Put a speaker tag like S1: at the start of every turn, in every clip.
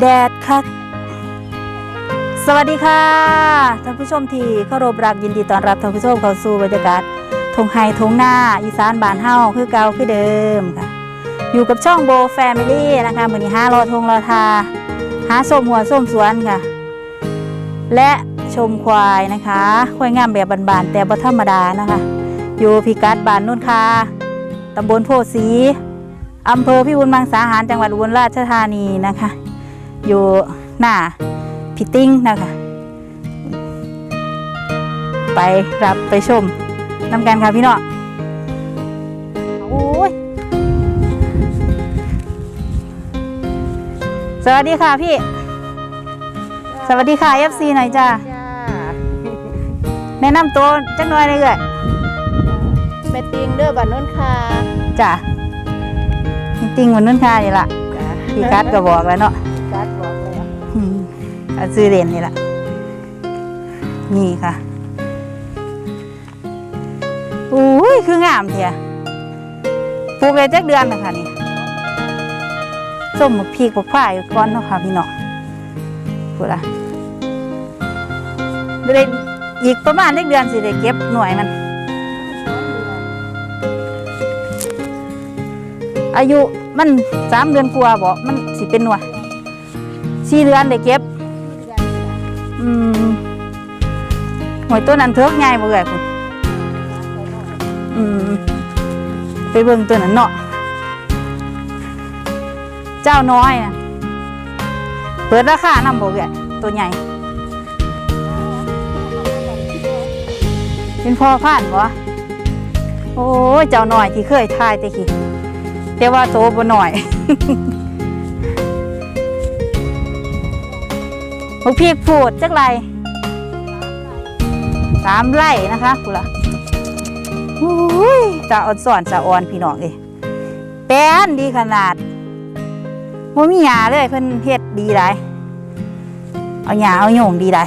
S1: แดดคัก สวัสดีค่ะท่านผู้ชมที่เคารพรักยินดีต้อนรับท่านผู้ชมเข้าสู่บรรยากาศทงไฮทงหน้าอีสานบานเฮาคือเก่าคือเดิมค่ะ อยู่กับช่องโบแฟมิลี่นะคะมือนี้ห้ารอทงรอทา หาส้มหัวส้มสวนค่ะ และชมควายนะคะควายงามแบบบานๆแต่บ่ธรรมดานะคะอยู่พิกัดบานนุ่นคาตำบลโพธิ์ศรีอำเภอพิบูลมังสาหารจังหวัดอุบลราชธานีนะคะ อยู่หน้าพิติ้งนะคะ ไปรับไปชมนำกันค่ะพี่น้องโอ้ยสวัสดีค่ะพี่ สวัสดีค่ะ FC หน่อยจ้า
S2: จ้า
S1: แนะนำตัวจังหน่อยเลยเอ่ย
S2: แม่ติงเด้อบ้านโน้นค่ะ
S1: จ้ะพิติ้งวันนุ่นค่ะนี่ละ
S2: จ้า
S1: พี่กัดก็บอกแล้วเนาะ
S2: กัดบอกแล้ว
S1: อืมเอาซื้อเด่นนี่แหละนี่ค่ะอุ้ยคืองามเทียปลูกเลยจักเดือนนะคะนี่ส้มหมกพีกบกผ้าอยู่ก้อนเนาะค่ะพี่น้องพูดละเดี๋ยวอีกประมาณเดือนสิได้เก็บหน่วยมัน อายุมันสามเดือนกว่าบอกมันสิเป็นหน่วย สี่เดือนได้เก็บ อืมหวยตัวนั้นเทิกง่ายบ่เอ่ยคุณอืมไปเบิ่งตัวนั้นเนาะ เจ้าน้อยนะเปิดราคานำบ่เอ่ยตัวใหญ่ เป็นพ่อพันบ่โอ้ยเจ้าน้อยที่เคยทายแต่กี้แต่ว่าโตบ่น้อย พวกพี่พูดจักไรสามไร่นะคะกูละอุ้ยจะอ่อนสอนจะอ่อนพี่น้องเอ้แป้นดีขนาดบ่มีหยาเลยเพิ่นเฮ็ดดีได้เอาหยาเอาโยงดีได้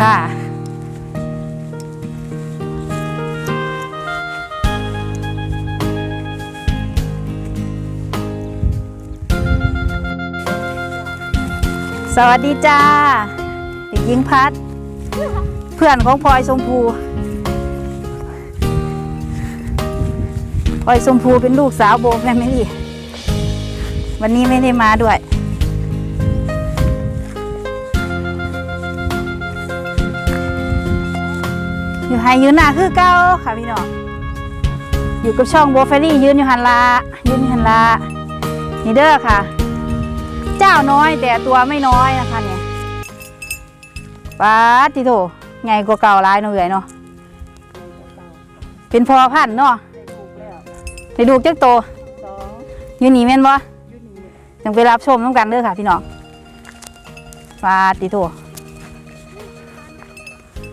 S1: ค่ะ สวัสดีจ้าเด็กหญิงพัด เพื่อนของพลอยชมพูพลอยชมพูเป็นลูกสาวโบแฟมิลี่วันนี้ไม่ได้มาด้วย อยู่ไฮยืนหน้าคือเก้าค่ะพี่น้องอยู่กับช่องโบแฟมิลี่ยืนอยู่หันลายืนหันลานี่เด้อค่ะ เจ้าน้อยแต่ตัวไม่น้อยนะคะเนี่ยป้าดติโถไงกว่าเก่าร้ายเนาะเอ๋ยเนาะเป็นพอพันธุ์เนาะ
S2: ได้ถูกแล้ว
S1: ไปดูจักโต
S2: สอง
S1: อยู่นี่แม่นบ่
S2: อยูนี่
S1: ยังไปรับชมน้ำกันเด้อค่ะพี่น้องป้าดติโถ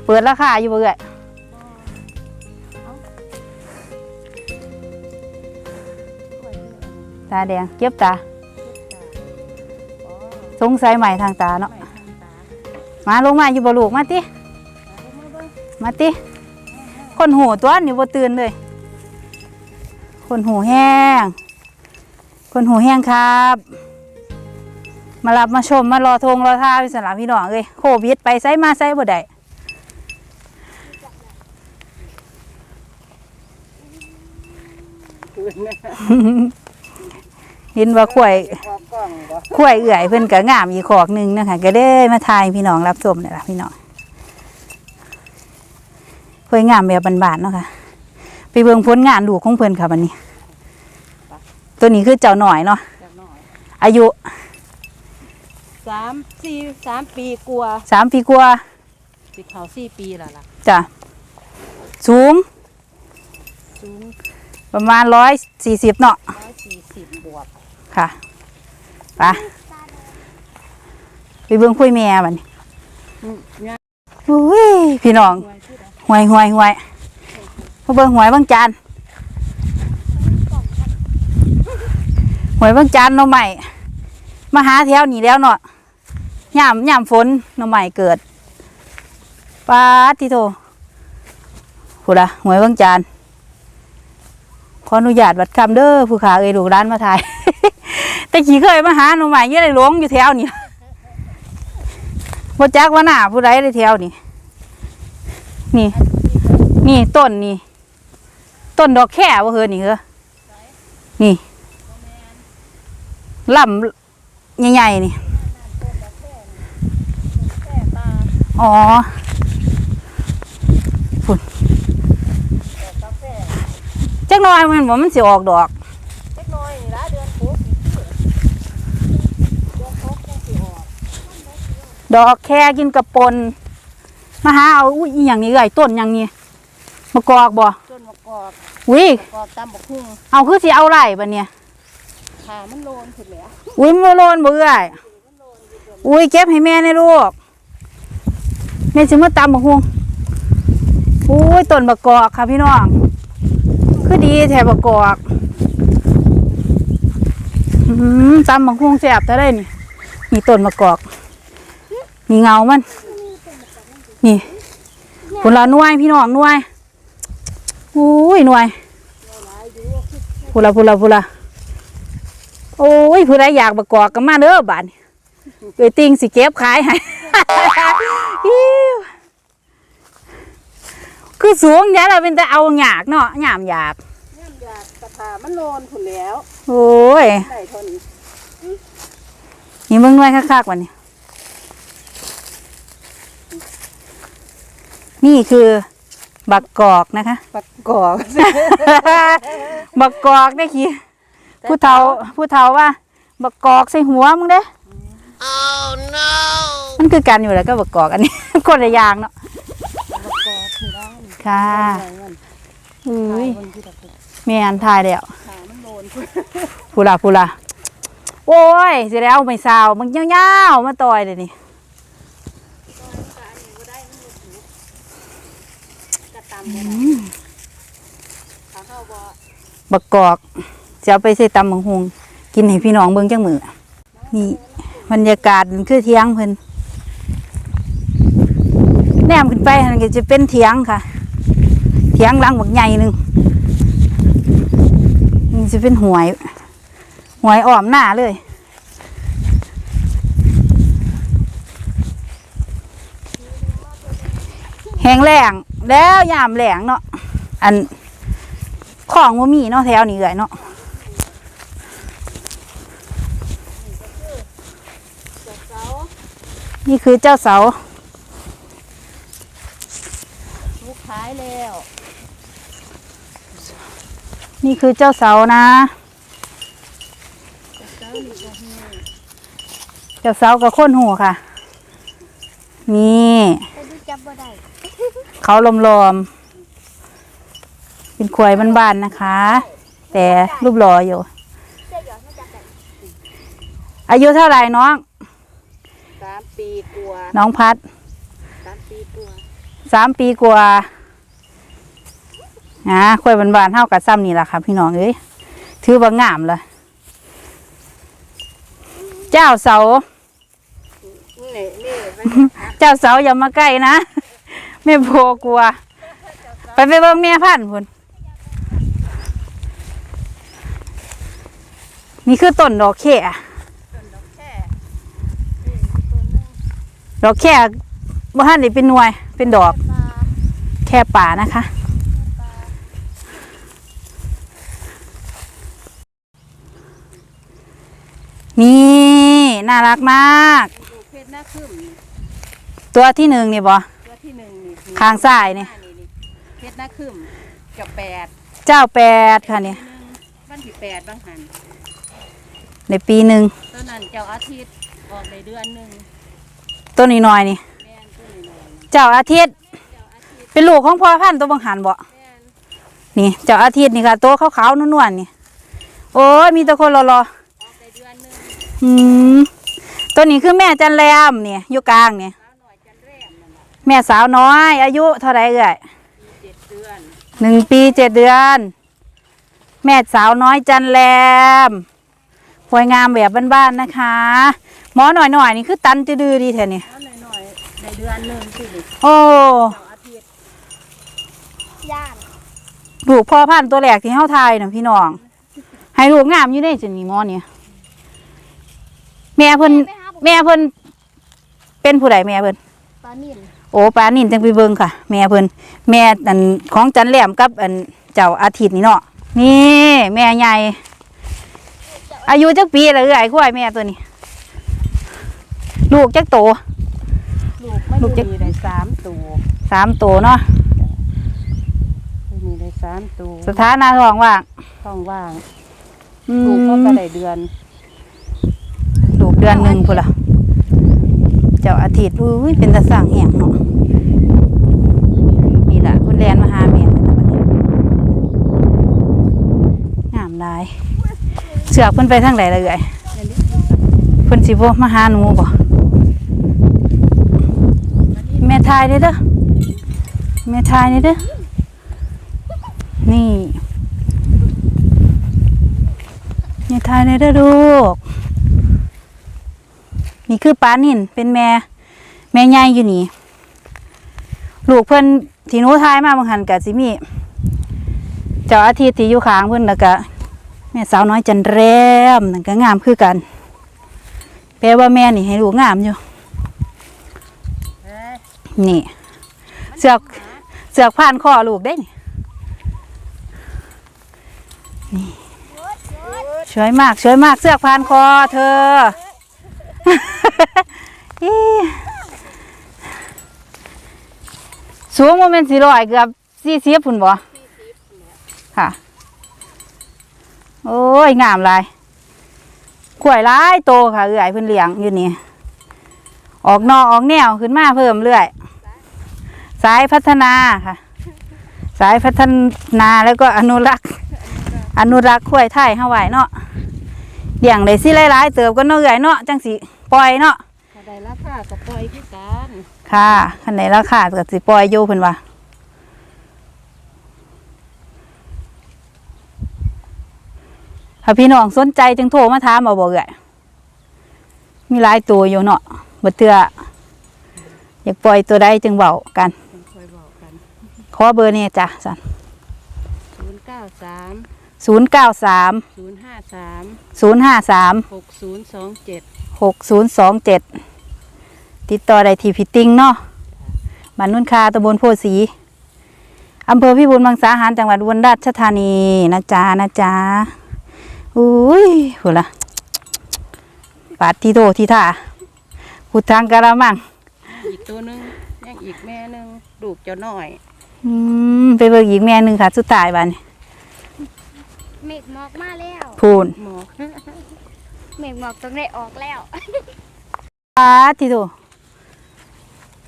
S1: เปิดราคาอยู่บ่เอ๋ยตาแดงเก็บตา สงสัยใหม่ทางตาเนาะมาลงมาอยู่บ่ลูกมาติมาติ คนหูตัวนี่บ่ตื่นเลย คนหูแห้ง คนหูแห้งครับ มารับมาชมมารอทงรอท่าพี่สนามพี่น้องเลยโควิดไปไสมาไสบ่ได้
S2: คื
S1: เห็นว่าข่วย
S2: พอกล้องบ่
S1: ข่วยเอื่อยเพิ่นก็งามอีกขอกหนึงนะคะก็ได้มาทายพี่น้องรับชมนี่ล่ะพี่น้องข่วยงามแบบบานๆเนาะค่ะ ไปเบิ่งผลงานลูกของเพิ่นค่ะบัดนี้ ตัวนี้คือเจ้าหน่อยเนาะ
S2: จักหน่อย
S1: อายุ
S2: สามสี่สามปีกลัวา
S1: สามปีกว่า
S2: สิเขาสี่ปีแล้วล่ะ
S1: จ้ะสูง
S2: สูง
S1: ประมาณร้อยสี่สิบเนาะ
S2: ร้อยสี่สิบบวก
S1: ค่ะไปไปเบิ่งคุยแม่บัดนี้
S2: อืมงาน
S1: อุ้ยพี่น้อง
S2: สวยที่ใด
S1: หวยหวยหวยมาเบิ่งหวยบางจานหวยบางจานหน่อใหม่มาหาแถวนี้แล้วเนาะยามยามฝนหน่อใหม่เกิดปาดที่โทพูดละหวยบางจานขออนุญาตบัดคำเด้อผู้ขาเอ้ยลูกร้านมาถ่าย แต่ขี่เคยมาหาหนูใหม่ยี่ไรหลงอยู่แถวนี้บ่จักว่าหน้าผู้ใดในแถวนี้นี่ นี่ต้นนี่ ต้นดอกแค่บ่เฮือนี่เหรอนี่ลำใหญ่ๆนี่อ๋อ
S2: แต่กาแฟ
S1: จักหน้อยมันบ่มันสิออกดอก
S2: เล็กน้อยนี่ละเดือนปุ๊บนี่คือเดือนปุ๊บยังสิออก
S1: ดอกแค่กินกระปนมาหาเอาอุ้ยอีหยังนี่เอ้ยต้นหยังนี่มะกอกบ่
S2: จนมะกอก
S1: อุ้ย
S2: มะกอกตำบักหุ่ง
S1: เอาคือสิเอาไรบัดเนี่ย
S2: ขามันโลนขึ้นแล้ว
S1: อุ้ยบ่โลนบ่เอ้ยอุ้ยเก็บให้แม่ในลูกแม่สิมาตำบักฮวงอุ้ยต้นมะกอกค่ะพี่น้องคือดีแถบมะกอกอืมตำบักฮวงแซ่บแต่ได้นี่นี่ต้นมะกอก นี่เงามัน นี่ผลละหน่วยพี่น้องหน่วยอุ้ยหน่วยพูละพูละพูละโอ้ยผู้ใดอยากประกอบกันมาเด้อบาดนี้เอ้ยติงสิเก็บขายให้อิ๊วคือสูงเนี่ยเราเป็นแต่เอาหยากเนาะหยามหยาก
S2: ย่ำยากกระถามันโลนขึ้นแล้ว
S1: โอ้ย
S2: ได้เท่านี้
S1: นี่มึงหน่วยคักๆวันนี้ นี่คือบักกอกนะคะ
S2: ประกอบ
S1: บักกอกได้ขี้ผู้เฒ่าผู้เฒ่าว่า บักกอกใส่หัวมึงเด้ oh no มันคือกันอยู่แล้วก็บักกอกอันนี้ คนละอย่างเนาะ
S2: ประกอบที่ได้
S1: ค่ะ
S2: ได้เงิน
S1: อุ้ย
S2: ขายคนที่ตะกุก
S1: แม่นทายแล้ว
S2: ขามันโลนขึ้น
S1: พูละพูละโอ้ยสิแล้วไม่สาวมันยาวๆมาต่อยเลยนี่
S2: กระตำ บั
S1: กกอกจะเอาไปใส่ตำบังฮงกินให้พี่น้องเบิ่งจังมือนี่บรรยากาศคือเทียงเพิ่นแนมขึ้นไปมันก็จะเป็นเทียงค่ะ เทียงหลังบักใหญ่หนึ่งนี่จะเป็นหวย หวยอ้อมหน้าเลยแห้งแล้ง แล้วยามแหลงเนาะอันของว่ามีเนาะแถวนี้เลยเนาะ
S2: เสา
S1: นี่คือเจ้าเสา
S2: ลูกขายแล้ว
S1: นี่คือเจ้าเสานะ
S2: เสานี่ก็มี
S1: เจ้าเสากับโคนหัวค่ะ นี่
S2: แต่ดูจับบ่ได้
S1: เขาลมลมๆเป็นควายบ้านๆนะคะ แต่รูปหล่ออยู่ อายุเท่าไหร่น้อง
S2: สามปีกลัวา
S1: น้องพัด
S2: สามปีกลัวา
S1: สามปีกว่าอ่าควายบ้านๆเท่ากับซ้ำนี่แหละค่ะ พี่น้องเอ้ยถือว่างามเลยเจ้าเสา
S2: นี่นี่ไป
S1: เจ้าเสาอย่ามาใกล้นะ แม่โบกลัว ไปไปเบิ่งแม่พันธุ์พุ่นนี่คือต้นดอกแค่
S2: แค่
S1: ดอกแค่บ่ทันได้เป็นหน่วย เป็นดอก
S2: ปลา
S1: แค่ป่านะคะ นี่น่ารักมาก
S2: ดูเพชรหน้าขึ้นนี่
S1: ตัวที่หนึ่งนี่บ่
S2: ตัวที่หนึ่งนี่
S1: ข้างซ้ายนี่
S2: เพชรหน้าขึ้นกับแปด
S1: เจ้าแปดค่ะนี่
S2: วันที่แปดบางหัน
S1: ในปีหนึ่ง
S2: ตัวนั้นเจ้าอาทิตย์ออกในเดือนหนึ่ง
S1: ต้นนี้น้อยนี่เจ้าอาทิตย์
S2: เป็
S1: นลูกของพ่อพันธุ์ตัวบังหันบ่
S2: นี่
S1: เจ้าอาทิตย์นี่ค่ะตัวขาวๆนวลๆนี่โอ้ยมีต่คนรอ
S2: ออกในเดือนหนึ่ง
S1: ๆอืมตัวนี้คือแม่จันแรมเนี่ยอยู่กลางเนี่ย
S2: แหละ
S1: แม่สาวน้อย อายุเท่าไรเอ่ย
S2: มีเจ็ดเดือน
S1: หนึ่งปีเจ็ดเดือน แม่สาวน้อยจันแรมหวยงามแบบบ้านๆนะคะ หมอหน่อยๆนี่คือตันจะดื้อดีแท้นี่
S2: แล้วหน่อยๆในเดือนหนึ่งสิเจ้
S1: โอ้า
S2: อาทิตย์ย่าน
S1: ลูกพ่อพันธุ์ตัวแรกที่เฮาทายน่ะพี่น้อง ให้ลูกงามอยู่ได้จังนี่หมอเนี่ยแม่เพิ่นแม่เพิ่นเป็นผู้ใดแม่เพิ่น
S2: ปลานิ่ม
S1: โอ้ปลานินจังไปเบิ่งค่ะ แม่เพิ่นแม่อันของจันแหลมกับอันเจ้าอาทิตย์นี่เนาะนี่แม่ใหญ่ อายุจักปีละเอ้ยควายแม่ตัวนี้ ลูกจักโต
S2: ลูกไม่
S1: ลูกจะ
S2: มีได้สามตัว
S1: สามโตเนาะ
S2: ไม่มีได้สามตัว
S1: สถานะท้องว่าง
S2: ท้องว่าง
S1: อื
S2: ลูก
S1: ม
S2: เขาก็ได้เดือน
S1: ลูกเดือนหนึ่งพุ่นละเจ้าอาทิตย์อุ้ยเป็นตาสั่งแหงเนาะนี่ล่ะคุณ แลนมาหาแม่นนะบัดนี้งามหลายเสือกเพิ่นไปทางไหนละเอ่ยเพิ่นสิบ่มาหาหนูบ่แม่ทายเด้อเด้อแม่ทายเด้อเด้อนี่แม่ทายเด้อเด้อลูกนี่คือปลานิ่นเป็นแม่แม่ใหญ่อยู่นี่ ลูกเพิ่นที่หนูทายมาบางหันกะสิมีเจ้าอาทิตย์ที่อยู่ข้างเพิ่นแล้วก็แม่สาวน้อยจันแรมนั่นก็งามคือกัน แปลว่าแม่นี่ให้ลูกงามอยู่ นี่ เสือกเสือกผ่านคอลูกได้นี่นี่สวยมากสวยมากเสือกผ่านคอเธอ อี สูงโมเมนต์สี่ร้อยเกือบสี่สิบพุ่นบ่ค่ะ โอ้ยงามลายขวยหลายโตค่ะเอื่อยเพิ่นเลี้ยงอยู่นี่ ออกนอกออกแนวขึ้นมาเพิ่มเรื่อย สายพัฒนาค่ะ สายพัฒนาแล้วก็อนุรักษ์ อนุรักษ์ข้วยไทยเฮาไว้เนาะเลี้ยงได้สิหลายๆเติบก็เนาะเอื่อยเนาะจังสิปล่อยเนาะ
S2: ได้ราคาก็ปล่อยคือกัน
S1: ค่ะขันไหนราคาก็สิปล่อยอยู่เพิ่นว่าถ้าพี่น้องสนใจจึงโทรมาถามเอาบ่เลยมีหลายตัวอยู่เนาะบ่เทื่ออยากปล่อยตัวใดจึงเบากัน
S2: ค่อยบ
S1: ขอเบอร์นี่จ้ะสัน
S2: ศูนย์เก้าสาม
S1: ศูนย์เก้าสาม
S2: ศูนย์ห้าสาม
S1: ศูนย์ห้าสาม
S2: หกศูนย์สองเจ็ด
S1: หกศูนย์สองเจ็ด ติดต่อได้ที่พิติงเนาะบ้านนุ่นคาตำบลโพธิ์สีอำเภอพิบูลมังสาหารจังหวัดอุบลราชธานีนะจ๊ะนะจ๊ะอุ้ยหัวละปาดที่โตที่ท่าขุดทางกะละมัง
S2: อีกตัวหนึงยังอีกแม่หนึงลูกเจ้าน้อย
S1: อืมไปเบิกอีกแม่หนึ่งค่ะ สุดท้ายบ้านนี้
S3: เมฆหมอกมาแล้ว
S1: พูน
S2: หมอก
S3: เมฆหมอกต้องได้ออกแล้ว
S1: ปาดที่โต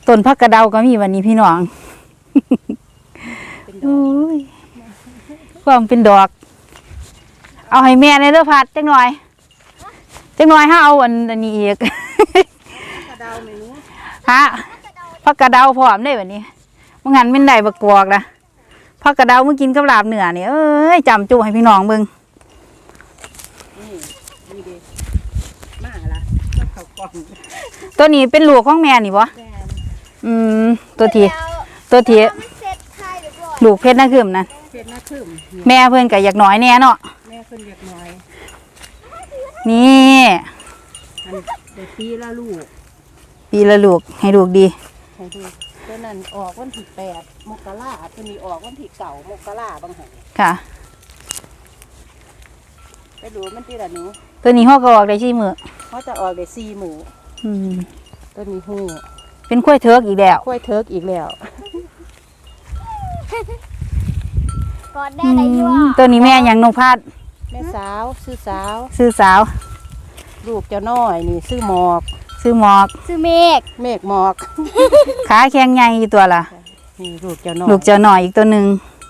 S1: ต้นพักกระเดาก็มีวันนี้พี่น้อง
S2: เป็นดอก
S1: อุ้ยความเป็นดอก เอาให้แม่ในเด้อพัดจังหน่อยจังหน่อยห้าเอาอันอันนี้อีก
S2: กระเดาไม่รู้
S1: ฮะพักกระเดาพร้อมได้แบบนี้มื่งั้นไม่ได้บักกวอกนะพักกระเดาเมื่อกินกับลาบเหนือนี่เอ้ยจำจุให้พี่น้องเบิ่ง
S2: นี่นี่เด็มาละมาเขากล่อง
S1: ตัวนี้เป็นลูกของแม่นี่บ่
S2: แม่
S1: อืมตัวทีตัวที
S3: มันเสร็จไทยเรียบร้อย
S1: ลูกเพชรนะคืมนะ
S2: เพชรนาคืมเนี่ย
S1: แม่เพิ่นก็อยากน้อยแน่เนาะ
S2: แม่เพิ่นเรียกน้อย
S1: นี่
S2: อันเด็กปีละลูก
S1: ปีละลูกให้ลูกดี
S2: ให้ดูตัวนั้นออกวันที่แปดมกราตัวนี้ออกวันที่เก่ามกราบางแห่ง
S1: ค่ะ
S2: ไปดูมันตีละหนู
S1: ตัวนี้ฮอกก็ออกได้ชี่มือ
S2: เขาจะออกได้สี่หมู
S1: อืม
S2: ตัวนี้หู
S1: เป็นกล้วยเทิกอีกแล้ว
S2: กล้วยเทิร์กอีกแล้ว
S3: กอดได้ไรยั่ว
S1: อืมตัวนี้แม่ยังนกพัด
S2: แม่สาวซื้อสาว
S1: ซื้อสาว
S2: ลูกเจ้าน้อยนี่ซื้อหมอก
S1: ซื้อหมอก
S3: ซื้อเมฆ
S2: เมฆหมอก
S1: ขาแข็งใหญ่อีกตัวล่ะ
S2: นี่ลูกเจ้าน้อย
S1: ลูกเจ้าหน่อยอีกตัวหนึ่ง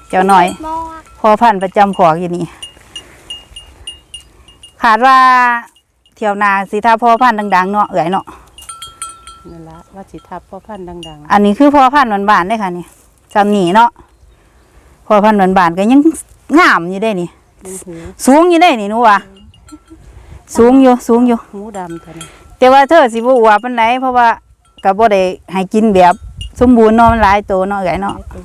S1: เจ้าหน่อย
S3: หมอก
S1: พอพันธุ์ประจำขอกอยู่นี่ขาดว่าเที่ยวนาสิถ้าพ่อพันธุ์ดังๆเนาะเอ๋ยเนาะ
S2: นั่นละว่าสิทับพ่อพันธุ์ดัง
S1: อันนี้คือพ่อพันธุ์บานๆได้อค่ะนี่จำหนีเนาะพ่อพันธุ์บานๆก็ยังงามอยู่ได้นี่
S2: ๆ เป็นหู
S1: สูงอยู่ได้นี่หนูว่าสูงอยู่สูงอยู่
S2: หูดำท่านี้
S1: แต่ว่าเธอสิบ่อวบปานใดเพราะว่าก็บ่ได้ให้กินแบบสมบูรณ์เนาะมันหลายโตเนาะเอ๋ยเนาะ
S2: ไอ้ตัว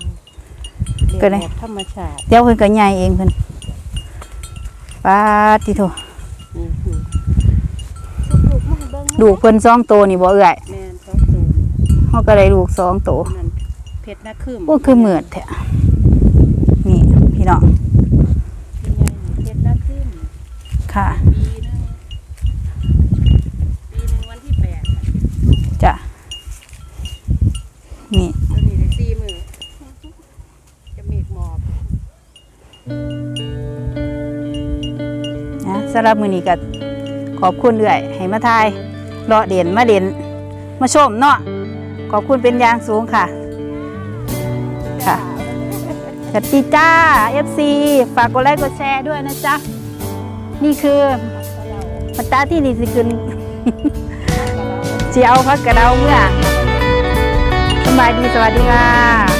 S1: ก็ได้
S2: แบบธรรมชาติ
S1: เดี๋ยวเพิ่นก็ใหญ่เองเพิ่นปาดติโถ
S2: อือหือ
S3: ลูกๆมาให้เบิ่ง
S1: ลูกเพิ่นสองโตวนี่บ่เอื้อย
S2: แม่นสองตูน
S1: เฮาก็ได้ลูกสองโตว
S2: นั่นเพชรนาคืม
S1: โอ้คือเหมือดแท้นี่พี่น้อง
S2: เพชรนาคืม
S1: ค่ะ
S2: ปีหนึงปีหนึงวันที่แปดค่ะ
S1: จ้ะ นี่
S2: ตัวนี้ได้สี่มือจะมีหมอบ
S1: นะสำหรับมื้อนี้ก็ขอบคุณเอื้อย ให้มาทายเลาะเด่นมาเด่นมาชมเนาะ ขอบคุณเป็นอย่างสูงค่ะ ค่ะสวัสดีจ้า FC ฝากกดไลค์กดแชร์ด้วยนะจ๊ะ นี่คือปัตตาที่นี่สิคืนเจียวพักกระเดาเมื่อสบายดีสวัสดีค่ะ